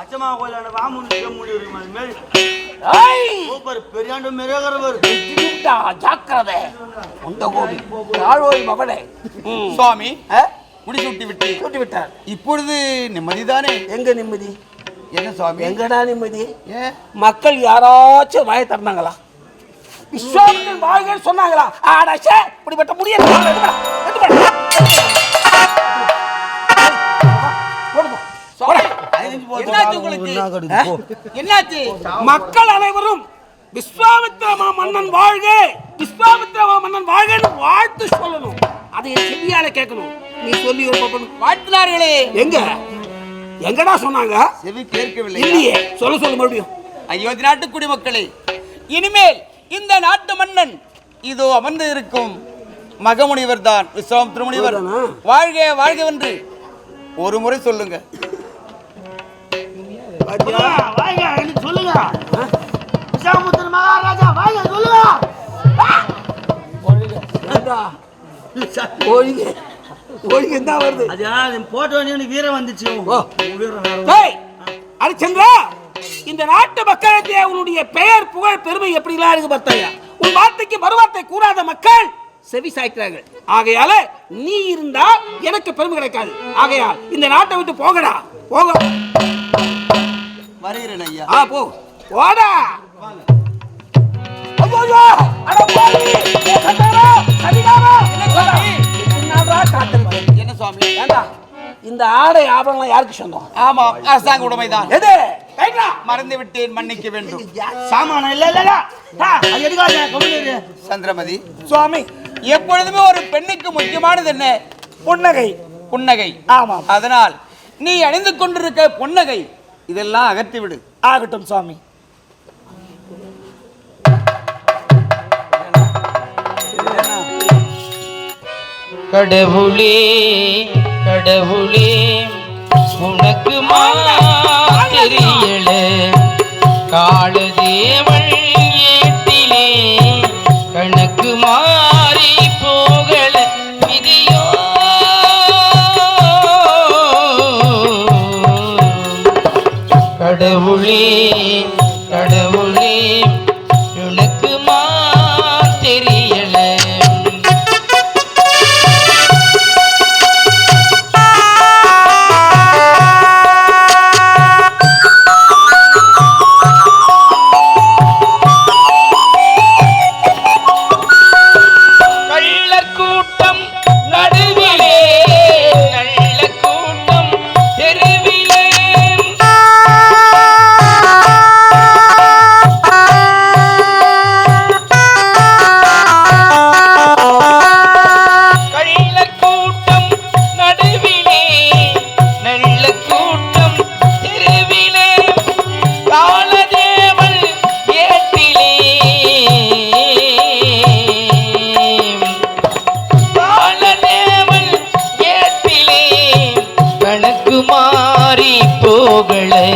பச்சைமா கோயிலான வாமுனி சிவமுனி இருக்கு அது மாரி ஏய் சூப்பர் பெரியாண்டு மெருகிறவர் திருட்டா ஜாக்கிரதை. உண்ட கோபி ஆழ்வோய் மகனே ம். சுவாமி ஆ? முடிசூட்டி விட்டு. சுட்டு விட்டார் இப்பொழுது நிம்மதிதானே? எங்க நிம்மதி? என்ன சுவாமி? எங்கடா நிம்மதி? மக்கள் யாராச்சும் வாய திறந்தாங்களா? விஸ்வாமித்திரன் வாழ்கன்னு சொன்னாங்களா? ஆடாச்சே இப்படிப்பட்ட முடியாது என்னாச்சு மக்கள் அனைவரும் விஸ்வாமித்ர மன்னன் வாழ்க! விஸ்வாமித்ர மன்னன் வாழ்கன்னு வாழ்த்து சொல்லணும். அதை செவியால கேட்கணும். நீ சொல்லி. வாழ்த்தினார்களே. எங்க? எங்கடா சொன்னாங்க? செவி கேட்கவில்லை இல்லையே. சொல்ல சொல்ல மறுபடியும். அயோத்தி நாட்டு குடிமக்களே இனிமேல் இந்த நாட்டு மன்னன் இதோ அமர்ந்து இருக்கும் மகமுனிவர் தான் விஸ்வாமித்திர முனிவர் இவர்தானா? வாழ்க வாழ்கவென்று ஒரு முறை சொல்லுங்க. வாங்க சொல்லுங்க. விசாமுத்திர மகாராஜா வாங்க சொல்லுங்க? ஒழுங்கு ஒழுங்கு வருது? அது யார் போட்ட எனக்கு வீரம் வந்துச்சு. ஹரிச்சந்திரா இந்த நாட்டு மக்களுக்கு உன்னுடைய பெயர் புகழ் பெருமை எப்படிலாம் இருக்கு பார்த்தாயா? உன் வார்த்தைக்கு மறுவார்த்தை கூறாத மக்கள் செவி சாய்க்கிறார்கள். ஆகையால நீ இருந்தா எனக்கு பெருமை கிடைக்காது. ஆகையால் இந்த நாட்டை விட்டு போகடா. போக. ஐயா. ஆ போ. என்ன சுவாமி? ஏண்டா? இந்த ஆடை ஆபரணம் யாருக்கு சொந்தம்? ஆமாம் அரசாங்க உடைமைதான். எது? மறந்து விட்டேன் மன்னிக்க வேண்டும். சாமானம் இல்ல இல்ல சந்திரமதி. சுவாமி. எப்பொழுதுமே ஒரு பெண்ணுக்கு முக்கியமானது என்ன? புன்னகை. புன்னகை. ஆமாம். அதனால் நீ அணிந்து கொண்டிருக்க புன்னகை இதெல்லாம் அகற்றி விடு. ஆகட்டும் சுவாமி. கடவுளே கடவுளே உனக்கு தெரியல காலதேவள் கடவுளே கடவுளே போகளே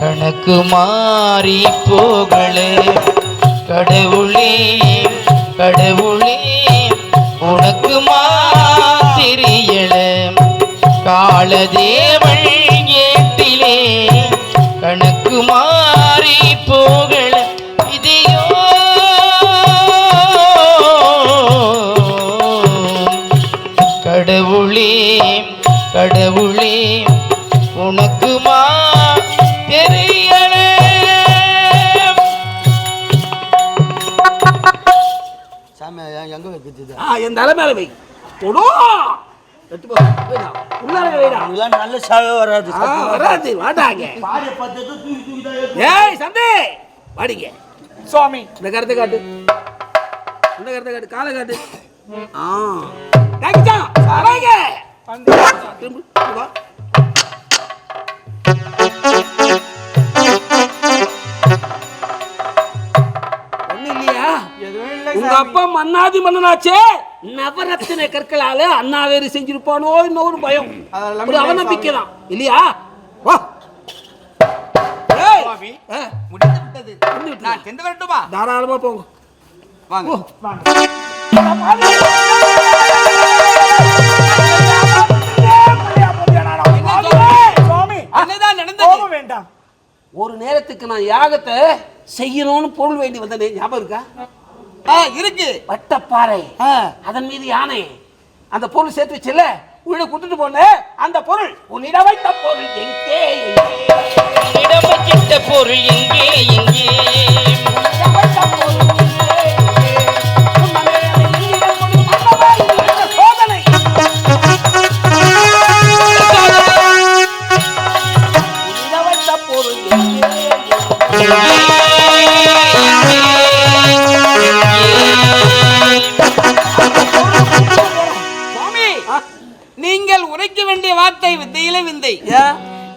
கணக்கு மாறி போகளே கடவுளே கடவுளே உனக்கு தெரியல காலதேவள் ஏட்டிலே கணக்கு மாறி போகல ஆ என் தலை மேல வை. தொடோ. எடுத்து போ. உள்ளார வைடா அவங்களாம் நல்ல சாவே வராது வராது. வாடாங்க தூக்கி தூக்கி தான். ஏய் சந்தே. வாடிங்க. சுவாமி. இந்த கருத்தை காட்டு. இந்த கருத்தை காட்டு. காலை காட்டு. ஆ. தேங்கிச்சா வராங்க திரும்பு, அப்பா மன்னாதி மன்னனாச்சே? நவரத்தின கற்களால அண்ணாவேறு செஞ்சிருப்பானோ இன்னொரு பயம். ஒரு அவநம்பிக்கை தான் இல்லையா? வா. தாராளமா போங்க. வாங்க. ஒரு நேரத்துக்கு நான் யாகத்தை செய்யணும்னு பொருள் வேண்டி வந்தனே. ஞாபகம் இருக்கா? இருக்கு. வட்டப்பாறை. அதன் மீது யானை. அந்த பொருள் சேர்த்து வச்சுல உள்ள கொடுத்துட்டு போன அந்த பொருள். உன்னிடம் வைத்த பொருள் எங்கே உன்னிடம் வைத்த பொருள் எங்கே, எங்கே?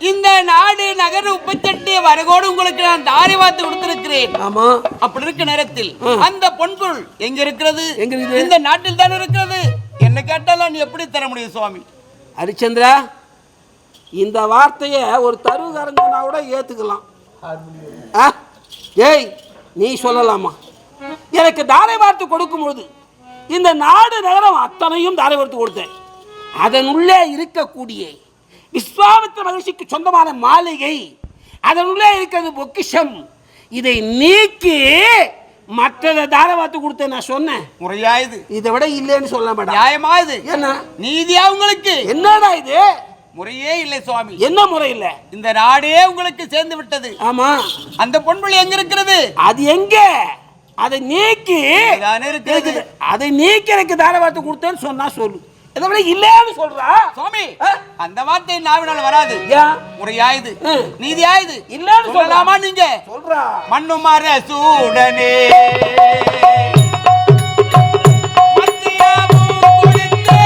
இந்த நாடு நகர உப்பச்சட்டி வரகோடு உங்களுக்கு நான் தாரை வார்த்தை கொடுத்திருக்கிறேன். ஆமா. அப்படி இருக்க நேரத்தில் அந்த பொன்பொருள் எங்க இருக்கிறது? எங்க இருக்குது? இந்த நாட்டில் தான் இருக்கிறது? என்ன கேட்டாலும் நீ எப்படி தர முடியும் சுவாமி? ஹரிச்சந்திரா இந்த வார்த்தையை ஒரு தருவுகாரன் சொன்னா கூட ஏத்துக்கலாம்? ஏய் நீ சொல்லலாமா? எனக்கு தாரை வார்த்தை கொடுக்கும் பொழுது இந்த நாடு நகரம் அத்தனையும் தாரை வார்த்தை கொடுத்தேன். அதனுள்ளே இருக்கக்கூடிய விஸ்வாமித்திர மகிழ்ச்சிக்கு சொந்தமான மாளிகை. அதனுள்ளே இருக்கிறது பொக்கிஷம். இதை நீக்கி மற்றதை தாரை வார்த்தை கொடுத்தேன் நான் சொன்னேன். முறையா இது. இதை விட இல்லைன்னு சொல்ல மாட்டேன் நியாயமா இது? என்ன? நீதியா உங்களுக்கு? என்னடா இது? முறையே இல்லை சுவாமி. என்ன முறை இல்ல? இந்த நாடே உங்களுக்கு சேர்ந்து விட்டது. ஆமா. அந்த பொன்பொருள் எங்க இருக்கிறது? அது எங்க? அதை நீக்கி. அதை நீக்கி எனக்கு தார வார்த்தை கொடுத்தேன்னு சொன்னா சொல்லு. இல்லைன்னு சொல்றா? சுவாமி ஆ? அந்த வார்த்தை நாவினால் வராது. ஏன் முறையா இது ம். நீதியா இது இல்லைன்னு சொல்லலாமா நீங்க? சொல்றா. மண்ணு மர சூடனே. மத்தியாவும் கொடுத்தே,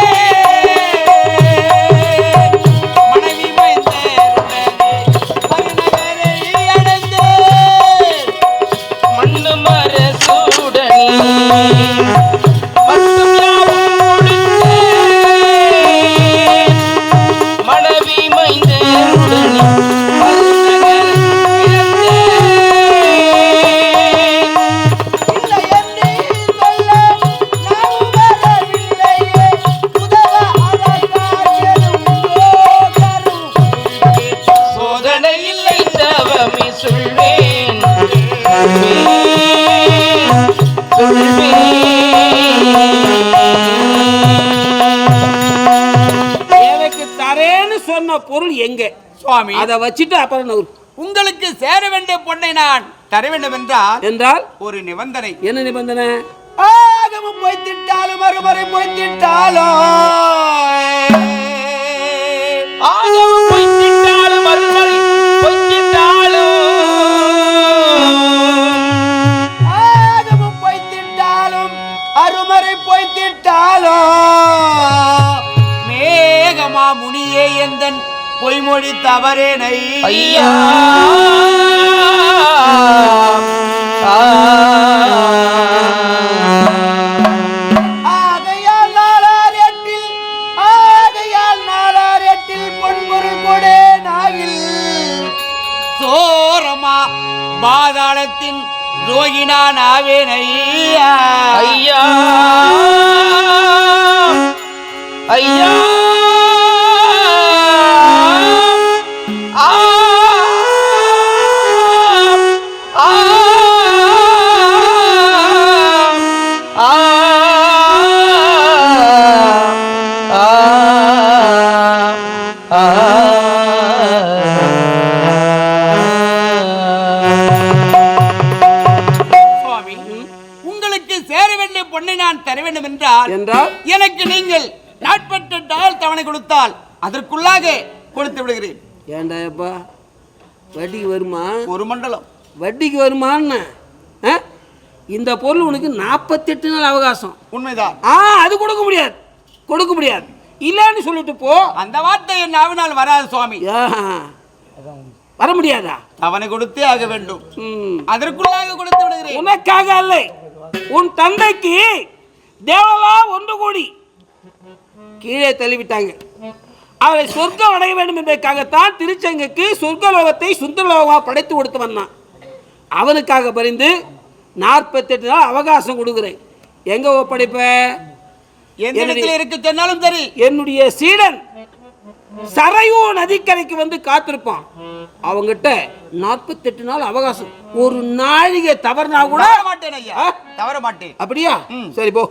எங்க சுவாமி. அதை வச்சுட்டு அப்புறம். உங்களுக்கு சேர வேண்டிய பொண்ணை நான் தர வேண்டும் என்றால்? என்றால் ஒரு நிபந்தனை. என்ன நிபந்தனை? ஆகமும் போய் திட்டாலும் மறுமுறை போய் திட்டாலும் ஆகமம் பொய்மொழி தவறேனை. ஐயா. பாதாளத்தின் ரோகினான் ஆவேன். ஐயா. ஐயா ஐயா. என்றால் என்றால்? எனக்கு நீங்கள் நாட்பட்ட டால் தவணை கொடுத்தால் அதற்குள்ளாக கொடுத்து விடுகிறேன். ஏன்டா அப்பா? வட்டிக்கு வருமா? ஒரு மண்டலம். வட்டிக்கு வருமான்னு? இந்த பொருள் உனக்கு நாற்பத்தெட்டு நாள் அவகாசம். உண்மைதான். ஆ அது கொடுக்க முடியாது. கொடுக்க முடியாது. இல்லைன்னு சொல்லிட்டு போ. அந்த வார்த்தை என் நாவினால் வராது சுவாமி. வர முடியாதா? தவணை கொடுத்தே ஆக வேண்டும். அதற்குள்ளாக கொடுத்து விடுகிறேன். உனக்காக அல்ல. உன் தந்தைக்கு தேவலா ஒன்று கூடி. கீழே தள்ளிவிட்டாங்க. அவரை சொர்க்கம் அடைய வேண்டும் என்பதற்காகத்தான் திருச்செங்குக்கு சொர்க்கலோகத்தை சுந்தரலோகமாக படைத்து கொடுத்து வந்தான். அவனுக்காக பரிந்து நாற்பத்தெட்டு நாள் அவகாசம் கொடுக்குறேன். எங்க ஒப்படைப்ப எந்த இடத்துல இருக்க சொன்னாலும் சரி. என்னுடைய சீடன் சரையூ நதிக்கரைக்கு வந்து காத்திருப்பான். அவங்கிட்ட நாற்பத்தெட்டு நாள் அவகாசம். ஒரு நாழிகை தவறுனா கூட தவற மாட்டேன் ஐயா? தவற மாட்டேன் அப்படியா? சரி போ.